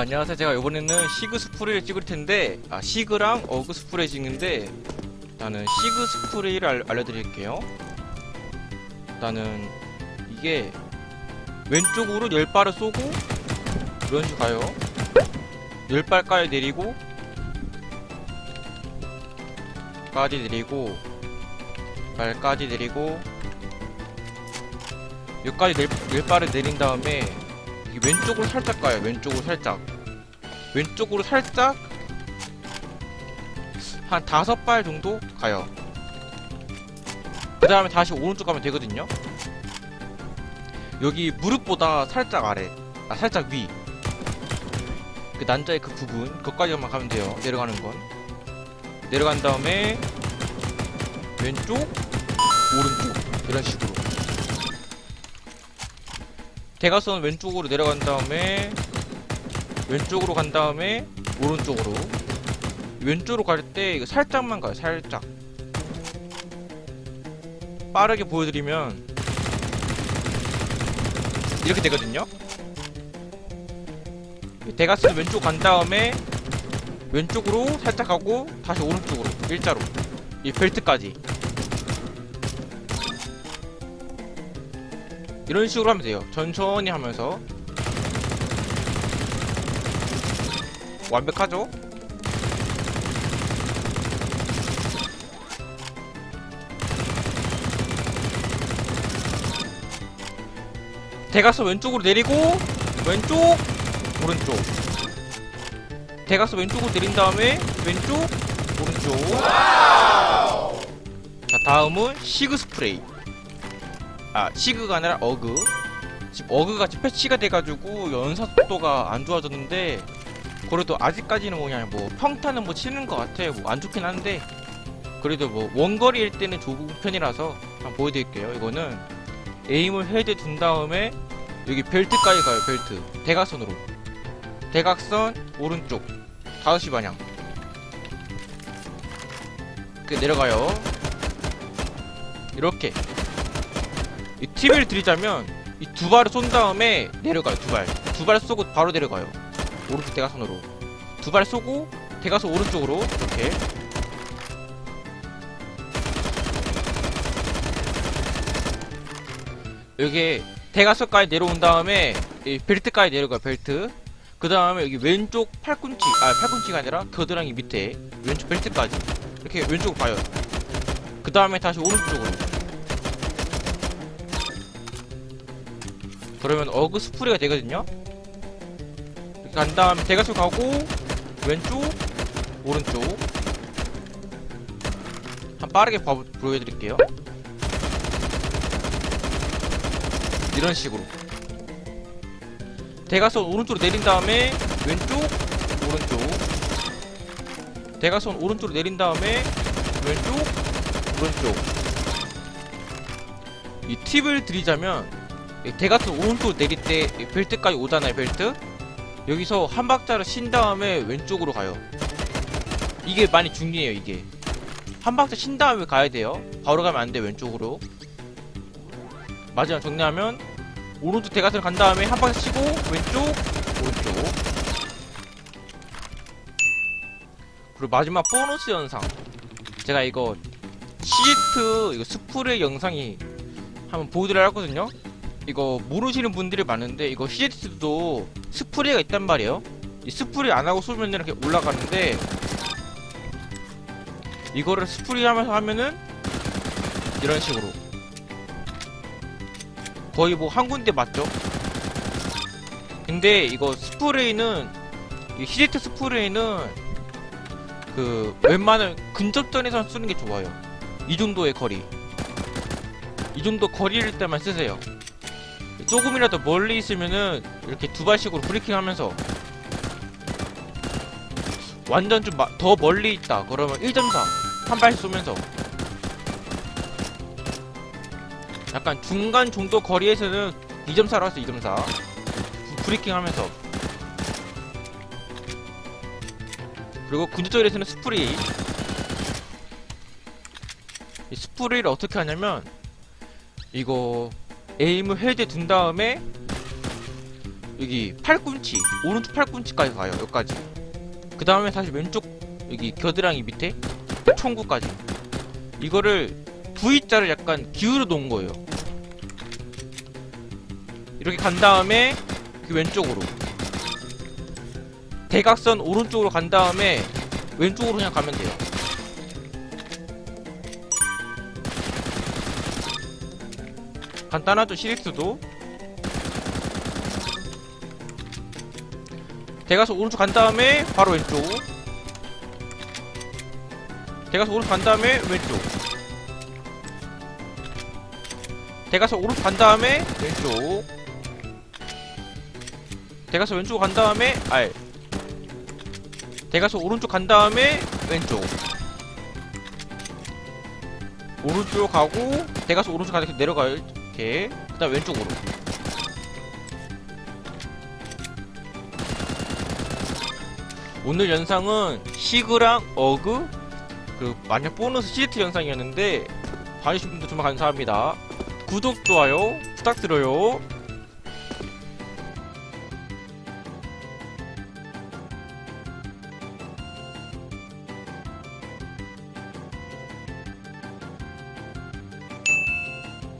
안녕하세요. 제가 이번에는 시그 스프레이를 찍을 텐데, 아, 시그랑 어그 스프레이 찍는데, 나는 시그 스프레이를 알, 알려드릴게요. 나는 이게 왼쪽으로 10발을 쏘고, 이런 식으로 가요. 10발까지 내리고, 까지 내리고, 발까지 내리고, 여기까지 낼, 10발을 내린 다음에, 이게 왼쪽으로 살짝 가요. 왼쪽으로 살짝. 왼쪽으로 살짝 한 다섯 발 정도 가요. 그 다음에 다시 오른쪽 가면 되거든요. 여기 무릎보다 살짝 아래, 아 살짝 위. 그 난자의 그 부분, 그까지만 가면 돼요. 내려가는 건. 내려간 다음에 왼쪽, 오른쪽 이런 식으로. 대각선 왼쪽으로 내려간 다음에 왼쪽으로 간 다음에 오른쪽으로. 왼쪽으로 갈 때 이거 살짝만 가요 살짝. 빠르게 보여드리면 이렇게 되거든요. 대각선 왼쪽 간 다음에 왼쪽으로 살짝 가고 다시 오른쪽으로 일자로. 이 벨트까지. 이런 식으로 하면 돼요. 천천히 하면서 완벽하죠? 대각선 왼쪽으로 내리고 왼쪽 오른쪽. 대각선 왼쪽으로 내린 다음에 왼쪽 오른쪽. 자 다음은 시그 스프레이. 아 시그가 아니라 어그. 지금 어그가 지금 패치가 돼가지고 연사 속도가 안 좋아졌는데 그래도 아직까지는 뭐 그냥 뭐 평타는 뭐 치는 것 같아요. 뭐 안 좋긴 한데 그래도 뭐 원거리일 때는 좋은 편이라서 한번 보여드릴게요. 이거는 에임을 헤드 둔 다음에 여기 벨트까지 가요 벨트. 대각선으로. 대각선 오른쪽. 5시 방향. 그 내려가요. 이렇게. 이 팁을 드리자면 이 두 발을 쏜 다음에 내려가요 두 발. 두 발 쏘고 바로 내려가요. 오른쪽 대각선으로. 두 발 쏘고 대각선 오른쪽으로 이렇게. 여기 대각선까지 내려온 다음에 이 벨트까지 내려가요 벨트. 그 다음에 여기 왼쪽 팔꿈치 아 팔꿈치가 아니라 겨드랑이 밑에 왼쪽 벨트까지 이렇게 왼쪽으로 가요. 그 다음에 다시 오른쪽으로. 그러면 어그 스프레이가 되거든요. 간 다음에 대각선 가고 왼쪽 오른쪽. 한 빠르게 봐, 보여드릴게요. 이런 식으로. 대각선 오른쪽으로 내린 다음에 왼쪽 오른쪽. 대각선 오른쪽으로 내린 다음에 왼쪽 오른쪽. 이 팁을 드리자면 이 대각선 오른쪽 내릴 때이 벨트까지 오잖아요 벨트 여기서 한 박자를 쉰 다음에 왼쪽으로 가요. 이게 많이 중요해요 이게. 한 박자 쉰 다음에 가야 돼요. 바로 가면 안 돼 왼쪽으로. 마지막 정리하면 오른쪽 대각선 간 다음에 한 박자 쉬고 왼쪽 오른쪽. 그리고 마지막 보너스 영상. 제가 이거 시트 이거 스프레이 영상이 한번 보여드려 했거든요 이거 모르시는 분들이 많은데 이거 CZ도 스프레이가 있단 말이에요. 이 스프레이 안 하고 쏘면 이렇게 올라가는데 이거를 스프레이 하면서 하면은 이런 식으로 거의 뭐 한 군데 맞죠? 근데 이거 스프레이는 이 CZ 스프레이는 그 웬만한 근접전에서 쓰는 게 좋아요. 이 정도의 거리. 이 정도 거리일 때만 쓰세요. 조금이라도 멀리 있으면은 이렇게 두 발씩으로 브리킹 하면서 완전 좀 더 멀리 있다. 그러면 1.4 한 발 쏘면서 약간 중간 정도 거리에서는 2.4로 할수 2.4 브리킹 하면서. 그리고 근접적에서는 스프레이 이 스프레이를 어떻게 하냐면 이거 에임을 헤드에 둔 다음에 여기 팔꿈치 오른쪽 팔꿈치까지 가요 여기까지. 그 다음에 다시 왼쪽 여기 겨드랑이 밑에 총구까지. 이거를 V자를 약간 기울여 놓은 거예요. 이렇게 간 다음에 그 왼쪽으로. 대각선 오른쪽으로 간 다음에 왼쪽으로 그냥 가면 돼요 간단하죠 시리스도. 대가서 오른쪽 간 다음에 바로 왼쪽. 대가서 오른쪽 간 다음에 왼쪽. 대가서 오른쪽 간 다음에 왼쪽. 대가서 왼쪽 간 다음에 알. 대가서 오른쪽 간 다음에 왼쪽. 오른쪽 가고 대가서 오른쪽 이렇게 내려가요 이렇게 그 다음 왼쪽으로. 오늘 영상은 시그랑 어그 그리고 마녀 보너스 시리트 영상이었는데 봐주신 분들 정말 감사합니다. 구독 좋아요 부탁드려요